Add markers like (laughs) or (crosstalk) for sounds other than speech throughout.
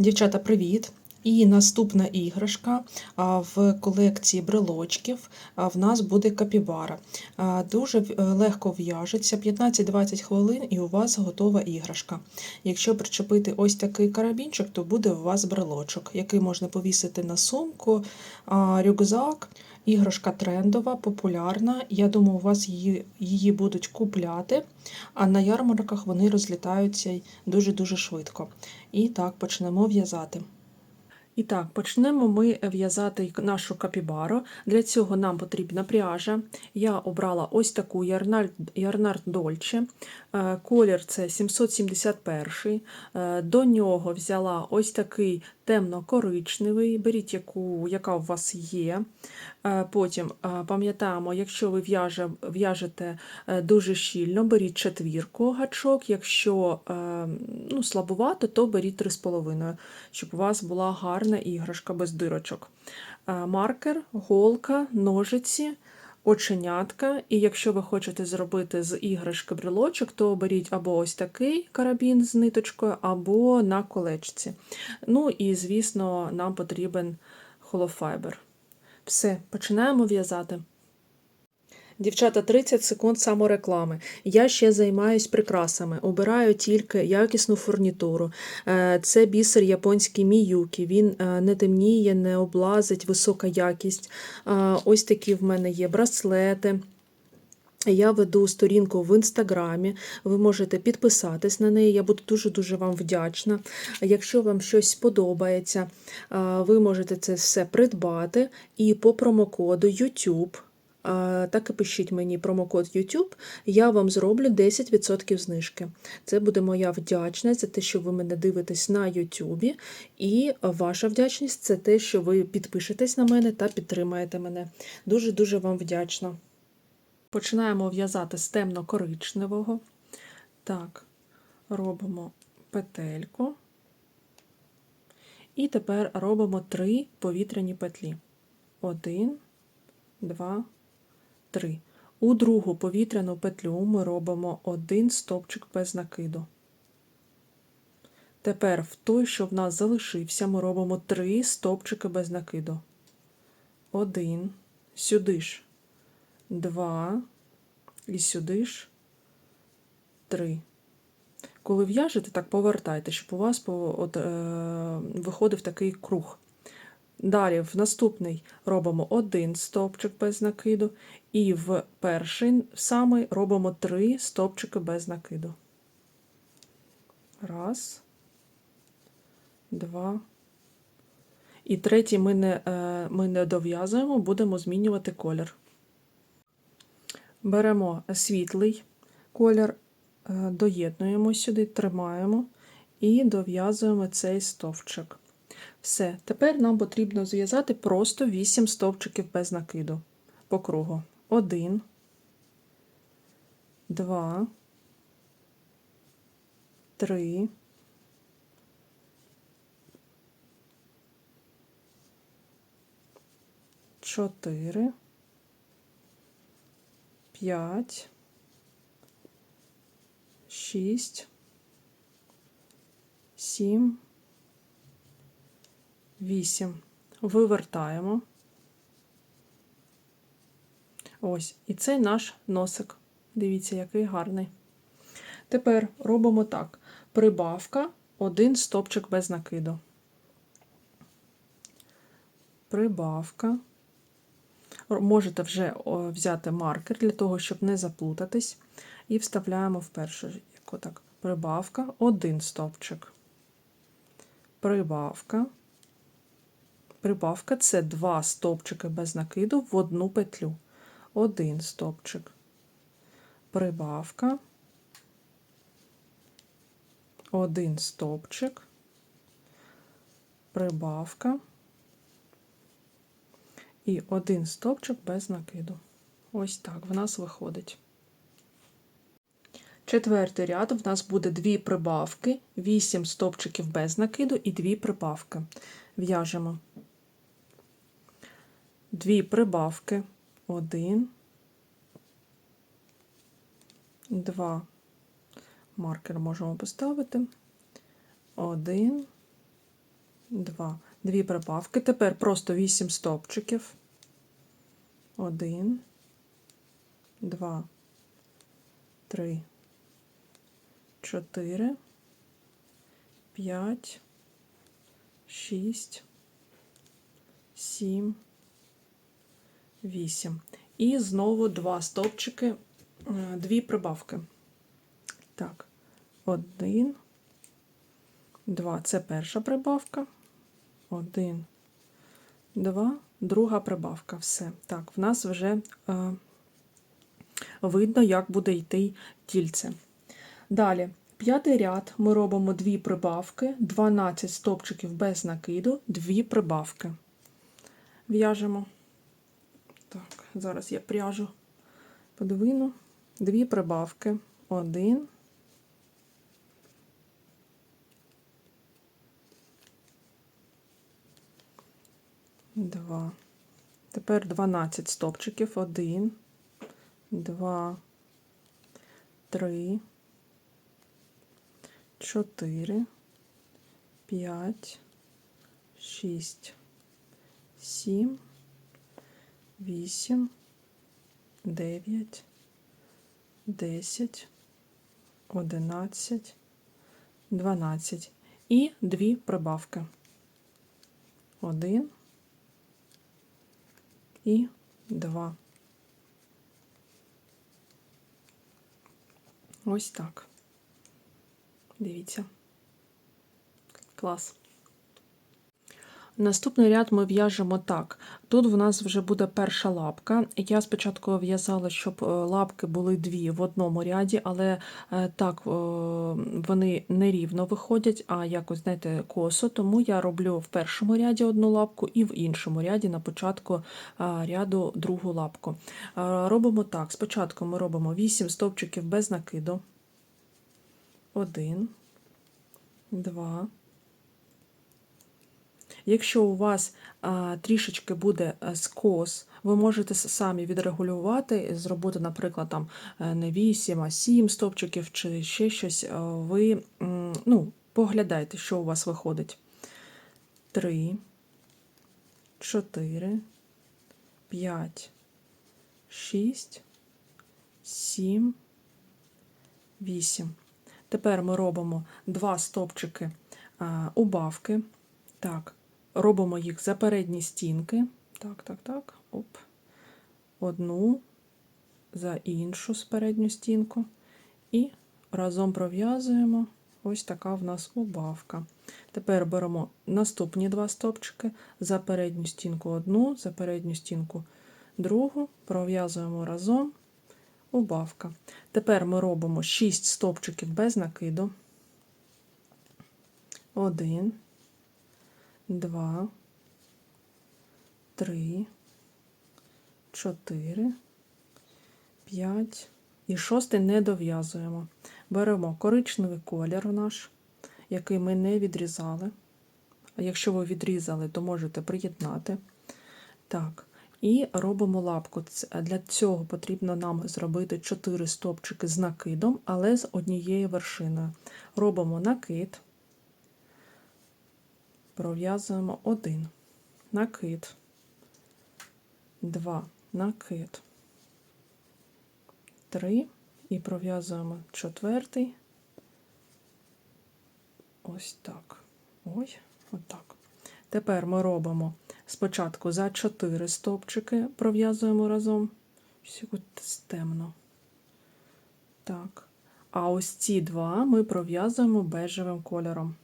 Дівчата, привіт! І наступна іграшка в колекції брелочків в нас буде капібара. Дуже е, легко в'яжеться, 15-20 хвилин і у вас готова іграшка. Якщо причепити ось такий карабінчик, то буде у вас брелочок, який можна повісити на сумку, рюкзак. Іграшка трендова, популярна. Я думаю, у вас її, її будуть купляти, а на ярмарках вони розлітаються дуже-дуже швидко. І так, почнемо в'язати. І так, почнемо ми в'язати нашу капібару. Для цього нам потрібна пряжа. Я обрала ось таку Ярнар, Ярнар Дольче. Е, Колір це 771. Е, До нього взяла ось такий темно-коричневий. Беріть, яку, яка у вас є. Е, Потім е, пам'ятаємо, якщо ви в'яже- в'яжете е, дуже щільно, беріть четвірку гачок. Якщо ну, слабувато, то беріть 3,5, щоб у вас була гарна іграшка без дирочок. Маркер, голка, ножиці, оченятка. І якщо ви хочете зробити з іграшки брелочок, то беріть або ось такий карабін з ниточкою, або на колечці. Ну і, звісно, нам потрібен холофайбер. Все, починаємо в'язати. Дівчата, 30 секунд самореклами. Я ще займаюсь прикрасами, обираю тільки якісну фурнітуру. Е, Це бісер японський міюкі. Він е, не темніє, не облазить, висока якість. Е, Ось такі в мене є браслети. Я веду сторінку в інстаграмі, ви можете підписатись на неї, я буду дуже-дуже вам вдячна. Якщо вам щось сподобається, е, ви можете це все придбати і по промокоду YouTube. Так і пишіть мені промокод YouTube, я вам зроблю 10% знижки. Це буде моя вдячність за те, що ви мене дивитесь на YouTube. І ваша вдячність це те, що ви підпишетесь на мене та підтримаєте мене. Дуже-дуже вам вдячна. Починаємо в'язати з темно-коричневого. Так, робимо петельку. І тепер робимо три повітряні петлі. Один, два, три. У другу повітряну петлю ми робимо один стовпчик без накиду. Тепер в той, що в нас залишився, ми робимо три стовпчики без накиду. Один, сюди ж два, і сюди ж три. Коли в'яжете, так повертайте, щоб у вас е, виходив такий круг. Далі в наступний робимо один стовпчик без накиду, і в перший самий робимо три стовпчики без накиду. Раз, два. І третій ми не, е, ми не дов'язуємо, будемо змінювати колір. Беремо світлий колір, е, доєднуємо сюди, тримаємо і дов'язуємо цей стовпчик. Все, тепер нам потрібно зв'язати просто 8 стовпчиків без накиду. По кругу. 1, 2, 3, 4, п'ять, шість, сім, вісім. Вивертаємо. Ось, і це наш носик. Дивіться, який гарний. Тепер робимо так: прибавка, один стопчик без накиду. Прибавка. Можете вже взяти маркер для того, щоб не заплутатись. І вставляємо в першу отак, прибавка, один стовпчик. Прибавка. Прибавка це два стовпчики без накиду в одну петлю. Один стовпчик. Прибавка. Один стовпчик. Прибавка і один стовпчик без накиду. Ось так в нас виходить. Четвертий ряд в нас буде дві прибавки, 8 стовпчиків без накиду і дві прибавки. В'яжемо дві прибавки, один, два. Маркер можемо поставити. Один, два. Дві прибавки. Тепер просто вісім стовпчиків. Один, два, три, чотири, п'ять, шість, сім, вісім. І знову два стовпчики, е, дві прибавки. Так, один, два. Це перша прибавка. Один, два, друга прибавка. Все. Так, в нас вже е, видно, як буде йти тільце. Далі, п'ятий ряд ми робимо дві прибавки, 12 стовпчиків без накиду, дві прибавки. В'яжемо. Так, зараз я пряжу подвину. Дві прибавки. Один. Два. Тепер 12 стовпчиків. Один, два, три, чотири, п'ять, шість, сім, вісім, дев'ять, десять, одинадцять, дванадцять. І дві прибавки. Один і два. Ось так. Дивіться. Клас. Наступний ряд ми в'яжемо так. Тут в нас вже буде перша лапка. Я спочатку в'язала, щоб е, лапки були дві в одному ряді, але е, так е, вони не рівно виходять, а якось, знаєте, косо. Тому я роблю в першому ряді одну лапку і в іншому ряді на початку ряду другу лапку. Робимо так: спочатку ми робимо 8 стовпчиків без накиду. 1, 2, Якщо у вас а, трішечки буде е, скос, ви можете самі відрегулювати, зробити, наприклад, там е, не 8, а 7 стопчиків чи ще щось. Е, ви ну, поглядайте, що у вас виходить. 3, 4, 5, 6, 7, 8. Тепер ми робимо два стопчики убавки. Так, робимо їх за передні стінки. Так, так, так. Оп. Одну за іншу з передню стінку. І разом пров'язуємо. Ось така в нас убавка. Тепер беремо наступні два стопчики, за передню стінку одну, за передню стінку другу, пров'язуємо разом убавка. Тепер ми робимо 6 стопчиків без накиду. Один два, три, чотири, п'ять. І шостий не дов'язуємо. Беремо коричневий колір наш, який ми не відрізали. А якщо ви відрізали, то можете приєднати. Так, і робимо лапку. Для цього потрібно нам зробити 4 стопчики з накидом, але з однією вершиною. Робимо накид пров'язуємо один, накид, два, накид, три і пров'язуємо четвертий. Ось так. Ой, отак. Тепер ми робимо спочатку за 4 стовпчики, пров'язуємо разом. Темно. Так. А ось ці два ми пров'язуємо бежевим кольором.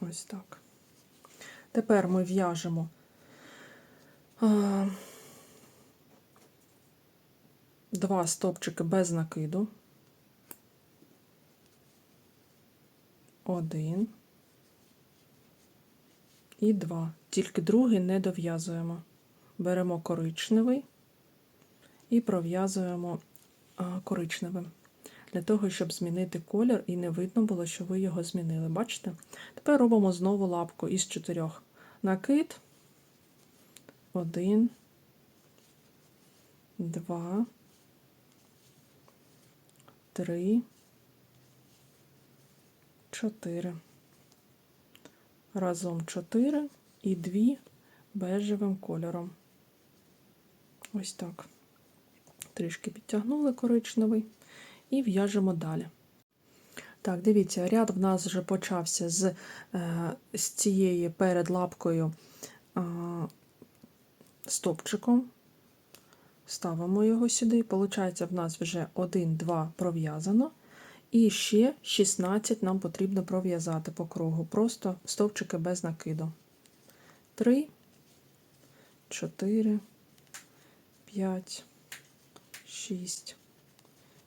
Ось так. Тепер ми в'яжемо два стопчики без накиду. Один і два. Тільки другий не дов'язуємо. Беремо коричневий і пров'язуємо коричневим для того, щоб змінити колір і не видно було, що ви його змінили. Бачите? Тепер робимо знову лапку із чотирьох. Накид. Один, два, три, чотири. разом 4 і 2 бежевим кольором. Ось так. Трішки підтягнули коричневий і в'яжемо далі. Так, дивіться, ряд в нас вже почався з, е, з цієї перед лапкою е, стопчиком. Ставимо його сюди. Получається, в нас вже 1-2 пров'язано. І ще 16 нам потрібно пров'язати по кругу. Просто стовпчики без накиду. 3, 4, 5, 6,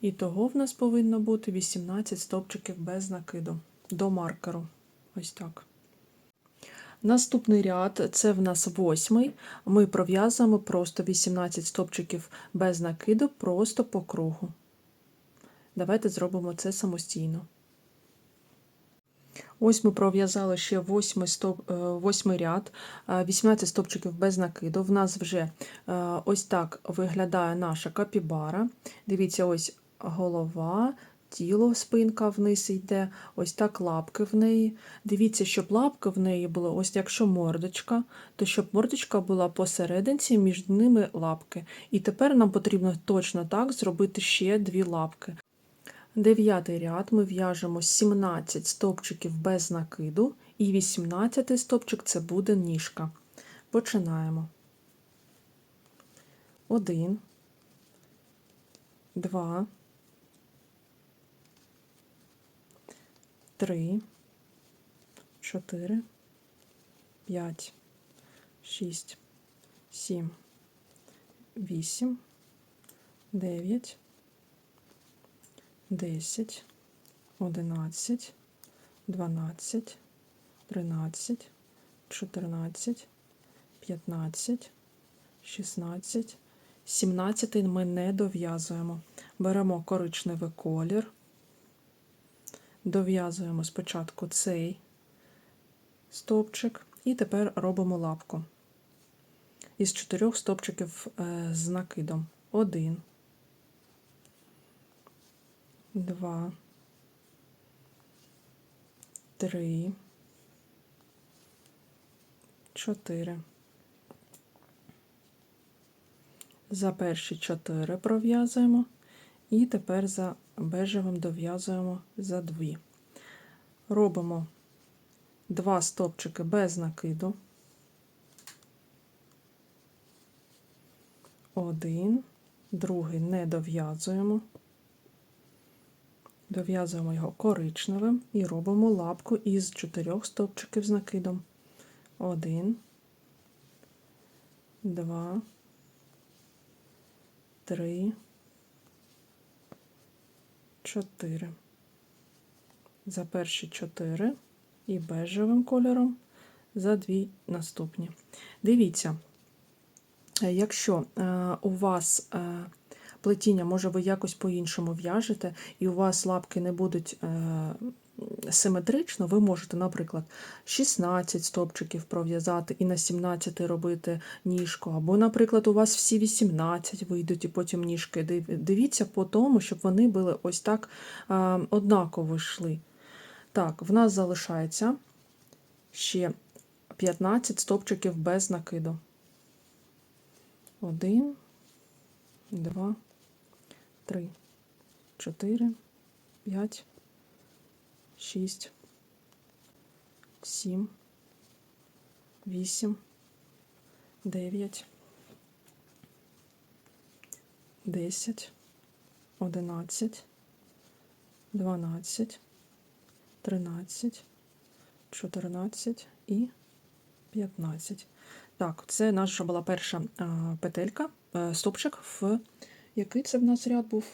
І того в нас повинно бути 18 стовпчиків без накиду до маркеру. Ось так. Наступний ряд це в нас восьмий. Ми пров'язуємо просто 18 стовпчиків без накиду, просто по кругу. Давайте зробимо це самостійно. Ось ми пров'язали ще восьмий, е, ряд, е, 18 стовпчиків без накиду. В нас вже е, ось так виглядає наша капібара. Дивіться, ось голова, тіло, спинка вниз йде, ось так лапки в неї. Дивіться, щоб лапки в неї були, ось якщо мордочка, то щоб мордочка була посерединці, між ними лапки. І тепер нам потрібно точно так зробити ще дві лапки. Дев'ятий ряд ми в'яжемо 17 стовпчиків без накиду, і 18 стовпчик це буде ніжка. Починаємо. 1, 2, 3, 4, 5, 6, 7, 8, 9, 10, 11, 12, 13, 14, 15, 16, 17 ми не дов'язуємо. Беремо коричневий колір, дов'язуємо спочатку цей стовпчик і тепер робимо лапку. Із чотирьох стовпчиків е, з накидом. Один. два, три, чотири. За перші чотири пров'язуємо, і тепер за бежевим дов'язуємо за дві. Робимо два стопчики без накиду. Один, другий не дов'язуємо. Дов'язуємо його коричневим і робимо лапку із чотирьох стовпчиків з накидом. Один, два, три, чотири. За перші 4 і бежевим кольором за дві наступні. Дивіться, е, якщо е, у вас е, плетіння, може, ви якось по-іншому в'яжете, і у вас лапки не будуть симетрично, ви можете, наприклад, 16 стовпчиків пров'язати і на 17 робити ніжку, або, наприклад, у вас всі 18 вийдуть і потім ніжки. Дивіться по тому, щоб вони були ось так е, однаково йшли. Так, в нас залишається ще 15 стовпчиків без накиду. Один, два, три, чотири, п'ять, шість, сім, вісім, дев'ять, десять, одинадцять, дванадцять, тринадцять, чотирнадцять і п'ятнадцять. Так, це наша була перша петелька, е, стопчик в який це в нас ряд був?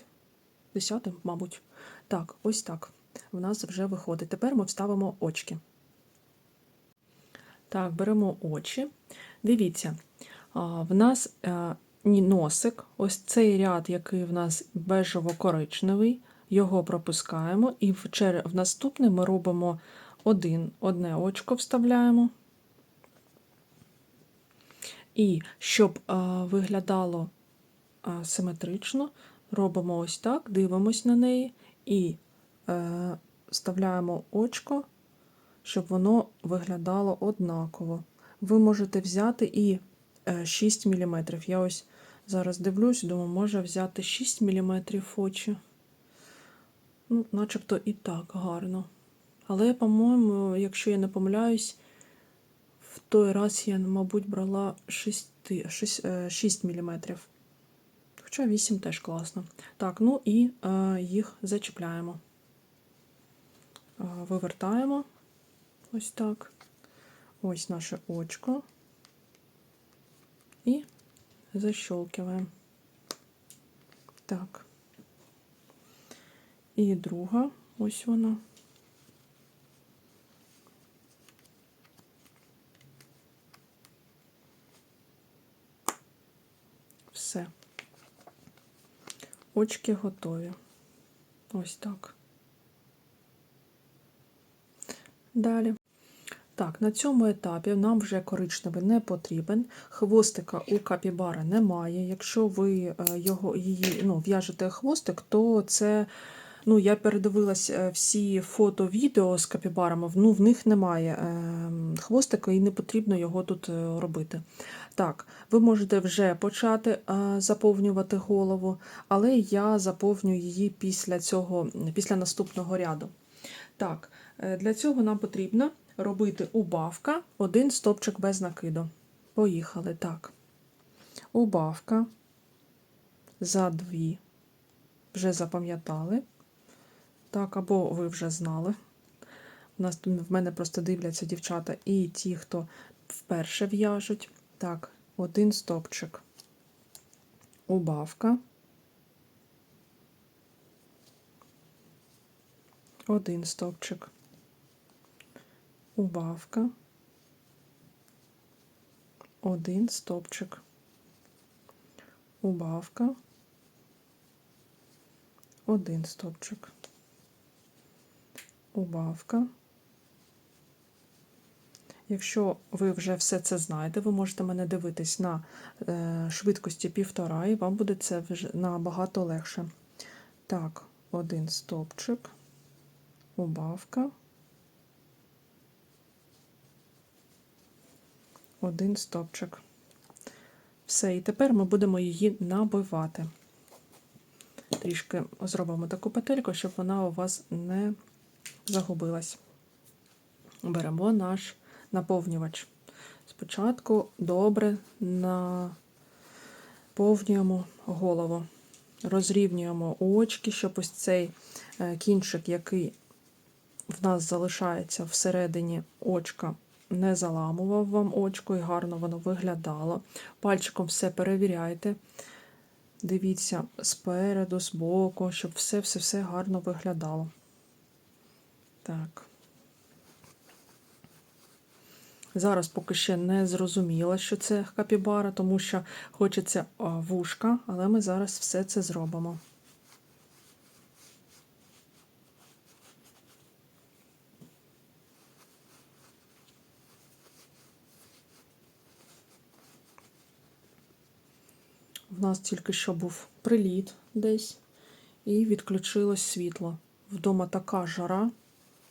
Десятий, мабуть. Так, ось так. В нас вже виходить. Тепер ми вставимо очки. Так, беремо очі. Дивіться, в нас е, носик, ось цей ряд, який в нас бежево-коричневий, його пропускаємо, і в, в наступний ми робимо один, одне очко вставляємо. І щоб а, виглядало а, симетрично, робимо ось так, дивимось на неї і е, вставляємо очко, щоб воно виглядало однаково. Ви можете взяти і е, 6 мм. Я ось зараз дивлюсь, думаю, може взяти 6 мм очі. Ну, начебто і так гарно. Але, по-моєму, якщо я не помиляюсь, в той раз я, мабуть, брала 6, 6, 6 мм. Хоча 8 теж класно. Так, ну і е, їх зачіпляємо. Е, вивертаємо ось так. Ось наше очко. І защелкиваємо. Так. І друга, ось вона. Все. Очки готові. Ось так. Далі. Так, на цьому етапі нам вже коричневий не потрібен. Хвостика у капібара немає. Якщо ви е, його, її ну, в'яжете хвостик, то це. Ну, я передивилась е, всі фото-відео з капібарами, ну, в них немає е, хвостика і не потрібно його тут е, робити. Так, ви можете вже почати заповнювати голову, але я заповню її після цього, після наступного ряду. Так, для цього нам потрібно робити убавка, один стопчик без накиду. Поїхали. Так. Убавка за дві. Вже запам'ятали. Так, або ви вже знали. У нас в мене просто дивляться дівчата і ті, хто вперше в'яжуть. Так, один стопчик. Убавка. Один стопчик. Убавка. Один стопчик. Убавка. Один стопчик. Убавка. Якщо ви вже все це знаєте, ви можете мене дивитись на е, швидкості півтора, і вам буде це вже набагато легше. Так, один стопчик, убавка. Один стопчик. Все, і тепер ми будемо її набивати. Трішки зробимо таку петельку, щоб вона у вас не загубилась. Беремо наш наповнювач. Спочатку добре наповнюємо голову, розрівнюємо очки, щоб ось цей е, кінчик, який в нас залишається всередині очка, не заламував вам очко і гарно воно виглядало. Пальчиком все перевіряйте. Дивіться спереду, збоку, щоб все-все-все гарно виглядало. Так. Зараз поки ще не зрозуміла, що це капібара, тому що хочеться вушка, але ми зараз все це зробимо. В нас тільки що був приліт десь, і відключилось світло. Вдома така жара,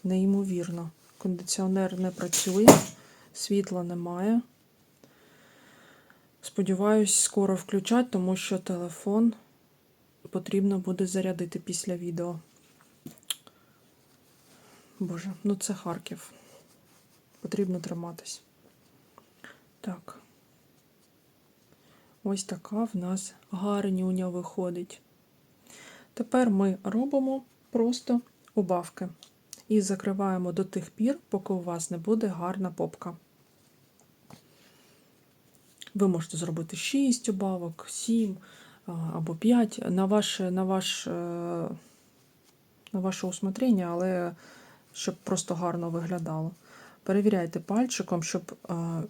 неймовірно. Кондиціонер не працює, світла немає. Сподіваюсь, скоро включать, тому що телефон потрібно буде зарядити після відео. Боже, ну це Харків. Потрібно триматись. Так. Ось така в нас гарнюня виходить. Тепер ми робимо просто убавки і закриваємо до тих пір, поки у вас не буде гарна попка. Ви можете зробити 6 убавок, 7 або 5 на ваше, на ваш, е, на ваше усмотрення, але щоб просто гарно виглядало. Перевіряйте пальчиком, щоб ем,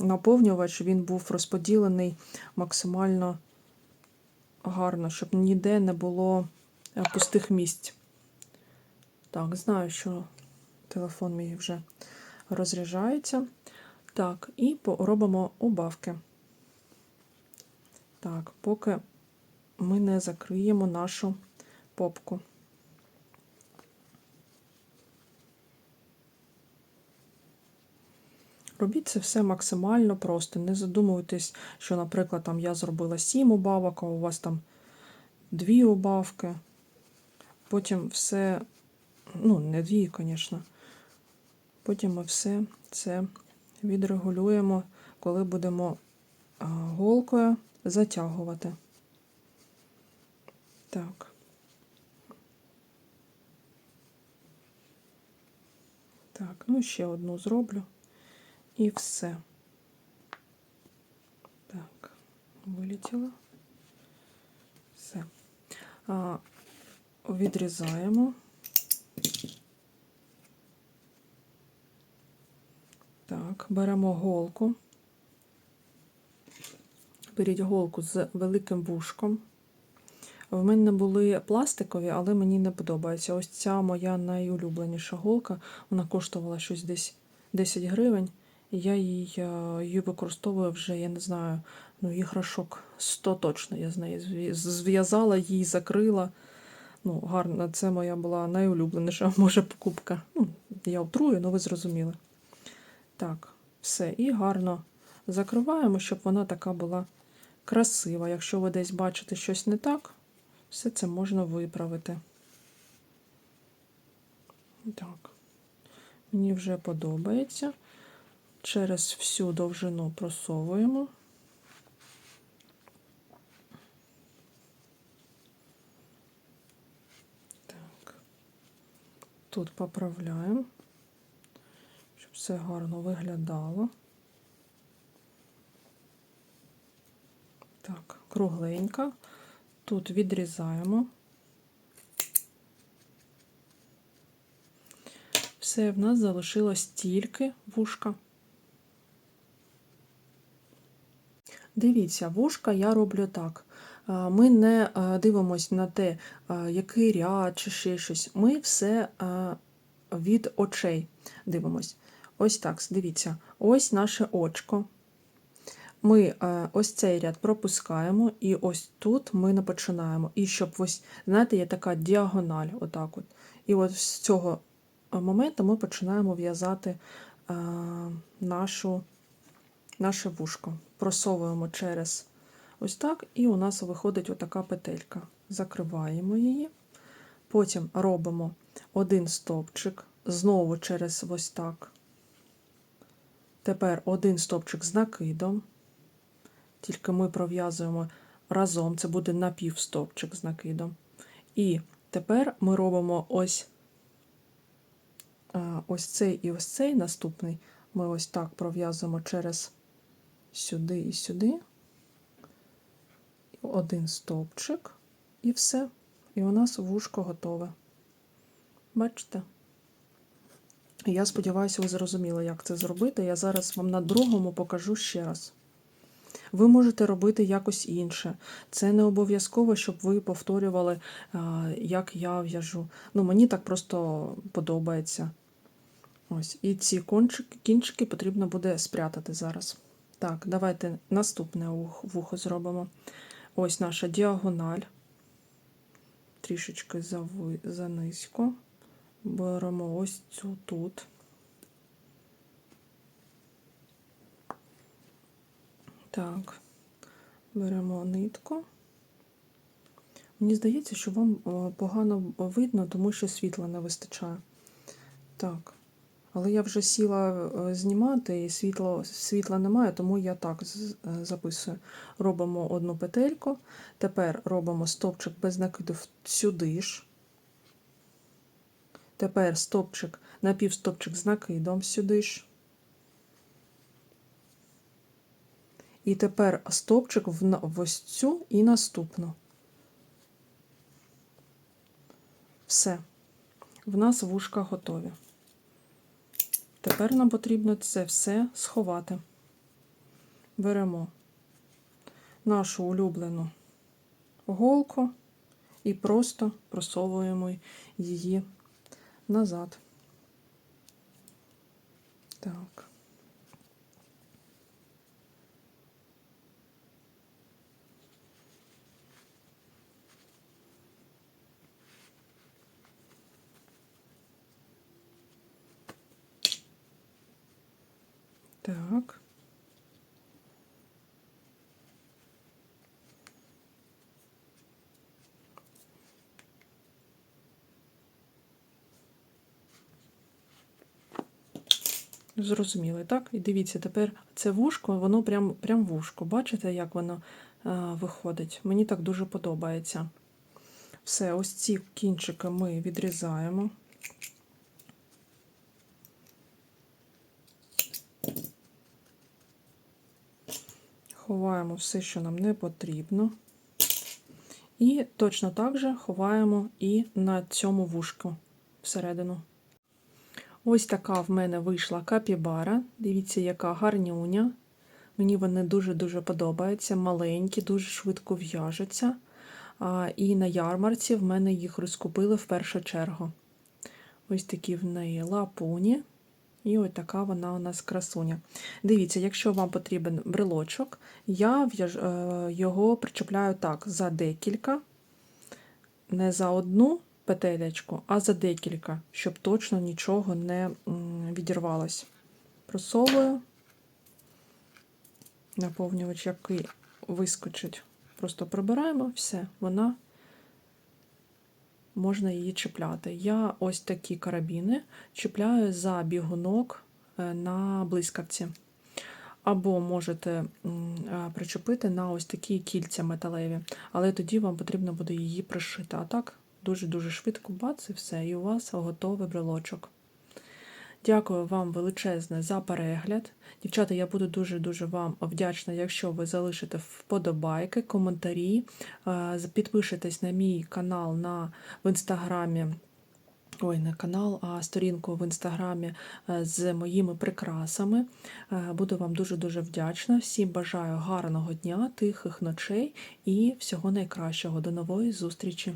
наповнювач він був розподілений максимально гарно, щоб ніде не було е, пустих місць. Так, знаю, що телефон мій вже розряджається. Так, і робимо убавки. Так, поки ми не закриємо нашу попку. Робіть це все максимально просто. Не задумуйтесь, що, наприклад, там я зробила 7 убавок, а у вас там 2 убавки. Потім все, ну, не дві, звісно. Потім ми все це відрегулюємо, коли будемо голкою затягувати. Так. Так, ну ще одну зроблю. І все. Так, вилетіло. Все. А, відрізаємо. Так, беремо голку. Беріть голку з великим вушком. В мене були пластикові, але мені не подобається. Ось ця моя найулюбленіша голка. Вона коштувала щось десь 10 гривень. Я її, е, її використовую вже, я не знаю, ну, іграшок 100 точно. Я з неї зв'язала її, закрила. Ну, гарно, це моя була найулюбленіша, (laughs) може, покупка. Ну, я утрую, але ви зрозуміли. Так, все. І гарно закриваємо, щоб вона така була красива. Якщо ви десь бачите щось не так, все це можна виправити. Так. Мені вже подобається. Через всю довжину просовуємо. Так. Тут поправляємо, щоб все гарно виглядало. Так, кругленька. Тут відрізаємо. Все, в нас залишилось тільки вушка. Дивіться, вушка я роблю так. Ми не а, дивимось на те, який ряд чи ще щось. Ми все від очей дивимось. Ось так, дивіться, ось наше очко. Ми е, ось цей ряд пропускаємо, і ось тут ми не починаємо. І щоб ось, знаєте, є така діагональ, отак от. І от з цього е, моменту ми починаємо в'язати е, нашу, наше вушко. Просовуємо через ось так, і у нас виходить отака петелька. Закриваємо її. Потім робимо один стовпчик, знову через ось так. Тепер один стовпчик з накидом. Тільки ми пров'язуємо разом, це буде напівстовпчик з накидом. І тепер ми робимо ось, ось цей і ось цей наступний. Ми ось так пров'язуємо через сюди і сюди. Один стовпчик, і все. І у нас вушко готове. Бачите? Я сподіваюся, ви зрозуміли, як це зробити. Я зараз вам на другому покажу ще раз. Ви можете робити якось інше. Це не обов'язково, щоб ви повторювали, як я в'яжу. Ну, мені так просто подобається. Ось. І ці кончики, кінчики потрібно буде спрятати зараз. Так, давайте наступне вухо зробимо. Ось наша діагональ. Трішечки занизько. Беремо ось цю тут. Так, беремо нитку. Мені здається, що вам е, погано видно, тому що світла не вистачає. Так. Але я вже сіла е, знімати, і світло, світла немає, тому я так е, записую. Робимо одну петельку. Тепер робимо стовпчик без накиду сюди ж. Тепер стовпчик, напівстовпчик з накидом сюди ж. І тепер стовпчик в, в ось цю і наступну. Все. В нас вушка готові. Тепер нам потрібно це все сховати. Беремо нашу улюблену голку і просто просовуємо її назад. Так. Так. Зрозуміли, так? І дивіться, тепер це вушко, воно прям, прям вушко. Бачите, як воно е, виходить? Мені так дуже подобається. Все, ось ці кінчики ми відрізаємо. Ховаємо все, що нам не потрібно. І точно так же ховаємо і на цьому вушку всередину. Ось така в мене вийшла капібара. Дивіться, яка гарнюня. Мені вони дуже-дуже подобаються. Маленькі, дуже швидко в'яжуться. І на ярмарці в мене їх розкупили в першу чергу. Ось такі в неї лапуні. І ось така вона у нас красуня. Дивіться, якщо вам потрібен брелочок, я е, його причепляю так за декілька, не за одну петелечку, а за декілька, щоб точно нічого не відірвалось. Просовую, наповнювач, який вискочить. Просто прибираємо, все, вона можна її чіпляти. Я ось такі карабіни чіпляю за бігунок е, на блискавці. Або можете е, причепити на ось такі кільця металеві, але тоді вам потрібно буде її пришити. А так, дуже-дуже швидко бац і все, і у вас готовий брелочок. Дякую вам величезне за перегляд. Дівчата, я буду дуже-дуже вам вдячна, якщо ви залишите вподобайки, коментарі, е, підпишетесь на мій канал на, в інстаграмі. Ой, не канал, а сторінку в інстаграмі е, з моїми прикрасами. Е, Буду вам дуже-дуже вдячна. Всім бажаю гарного дня, тихих ночей і всього найкращого. До нової зустрічі!